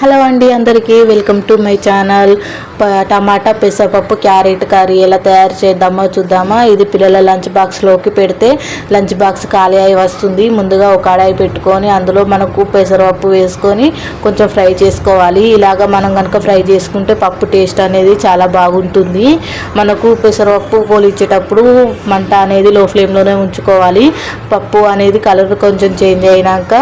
Hello అండి అందరికీ welcome to my channel. Tomato పెసరపప్పు క్యారెట్ కర్రీ ఎలా తయారు చేద్దామో చూద్దామా. ఇది పిల్లల లంచ్ బాక్స్లోకి పెడితే లంచ్ బాక్స్ ఖాళీ అయి వస్తుంది. ముందుగా ఒక కడాయి పెట్టుకొని అందులో మనకు పెసరపప్పు వేసుకొని కొంచెం ఫ్రై చేసుకోవాలి. ఇలాగ మనం కనుక ఫ్రై చేసుకుంటే పప్పు టేస్ట్ అనేది చాలా బాగుంటుంది. మనకు పెసరపప్పు పోలిచ్చేటప్పుడు మంట అనేది లో ఫ్లేమ్లోనే ఉంచుకోవాలి. పప్పు అనేది కలర్ కొంచెం చేంజ్ అయినాక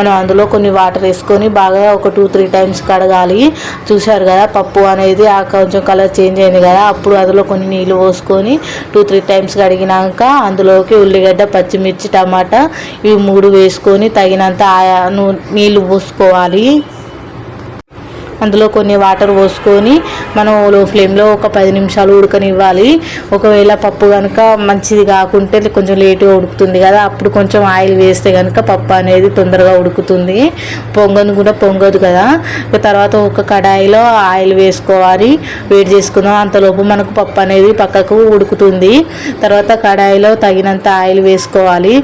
మనం అందులో కొన్ని వాటర్ వేసుకొని బాగా ఒక టూ త్రీ టైమ్స్ కడగాలి చూశారు కదా పప్పు అనేది ఆ కొంచెం కలర్ చేంజ్ అయింది కదా అప్పుడు అందులో కొన్ని నీళ్ళు పోసుకొని టూ త్రీ టైమ్స్ కడిగినాక అందులోకి ఉల్లిగడ్డ పచ్చిమిర్చి టమాటా ఇవి మూడు వేసుకొని తగినంత ఆయా నూ- నీళ్ళు పోసుకోవాలి. అందులో కొన్ని వాటర్ పోసుకొని మనం లో ఫ్లేమ్లో ఒక పది నిమిషాలు ఉడకనివ్వాలి. ఒకవేళ పప్పు కనుక మంచిది కాకుంటే కొంచెం లేటుగా ఉడుకుతుంది కదా అప్పుడు కొంచెం ఆయిల్ వేస్తే కనుక పప్పు అనేది తొందరగా ఉడుకుతుంది. పొంగను కూడా పొంగదు కదా. ఇక తర్వాత ఒక కడాయిలో ఆయిల్ వేసుకోవాలి. వేడి చేసుకుందాం. అంతలోపు మనకు పప్పు అనేది పక్కకు ఉడుకుతుంది. తర్వాత కడాయిలో తగినంత ఆయిల్ వేసుకోవాలి.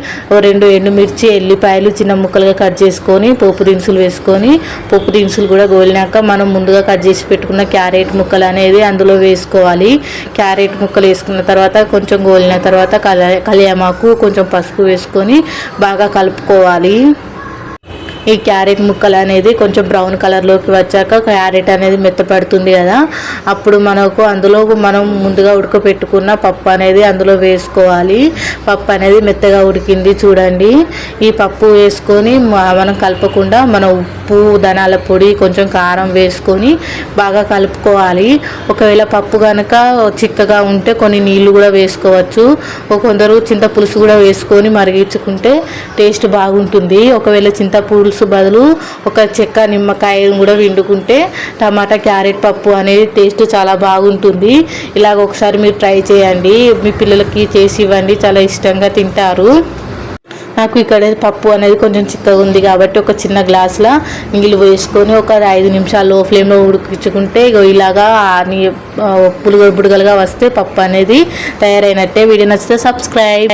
రెండు ఎండుమిర్చి ఎల్లిపాయలు చిన్న ముక్కలుగా కట్ చేసుకొని పోపు దినుసులు వేసుకొని పోపు దినుసులు కూడా గోలినాక మనం ముందుగా కట్ చేసి పెట్టుకున్న క్యారెట్ ముక్కలు అనేది అందులో వేసుకోవాలి. క్యారెట్ ముక్కలు వేసుకున్న తర్వాత కొంచెం గోలిన తర్వాత కల కలియామాకు కొంచెం పసుపు వేసుకొని బాగా కలుపుకోవాలి. ఈ క్యారెట్ ముక్కలు అనేది కొంచెం బ్రౌన్ కలర్లోకి వచ్చాక క్యారెట్ అనేది మెత్తపడుతుంది కదా. అప్పుడు మనకు అందులో మనం ముందుగా ఉడకపెట్టుకున్న పప్పు అనేది అందులో వేసుకోవాలి. పప్పు అనేది మెత్తగా ఉడికింది చూడండి. ఈ పప్పు వేసుకొని మనం కలపకుండా మన ఉప్పు ధనాల పొడి కొంచెం కారం వేసుకొని బాగా కలుపుకోవాలి. ఒకవేళ పప్పు కనుక చిక్కగా ఉంటే కొన్ని నీళ్ళు కూడా వేసుకోవచ్చు. ఒక కొందరు చింతపులుసు కూడా వేసుకొని మరిగించుకుంటే టేస్ట్ బాగుంటుంది. ఒకవేళ చింత పులుసు బదులు ఒక చెక్క నిమ్మకాయ కూడా వండుకుంటే టమాటా క్యారెట్ పప్పు అనేది టేస్ట్ చాలా బాగుంటుంది. ఇలాగ ఒకసారి మీరు ట్రై చేయండి. మీ పిల్లలకి చేసి ఇవ్వండి. చాలా ఇష్టంగా తింటారు. నాకు ఇక్కడ పప్పు అనేది కొంచెం చిక్కగా ఉంది కాబట్టి ఒక చిన్న గ్లాసులో నీళ్ళు వేసుకొని ఒక ఐదు నిమిషాలు లో ఫ్లేమ్లో ఉడికించుకుంటే ఇగో ఇలాగా నీ పులుగు బుడగలుగా వస్తే పప్పు అనేది తయారైనట్టే. వీడియో నచ్చితే సబ్స్క్రైబ్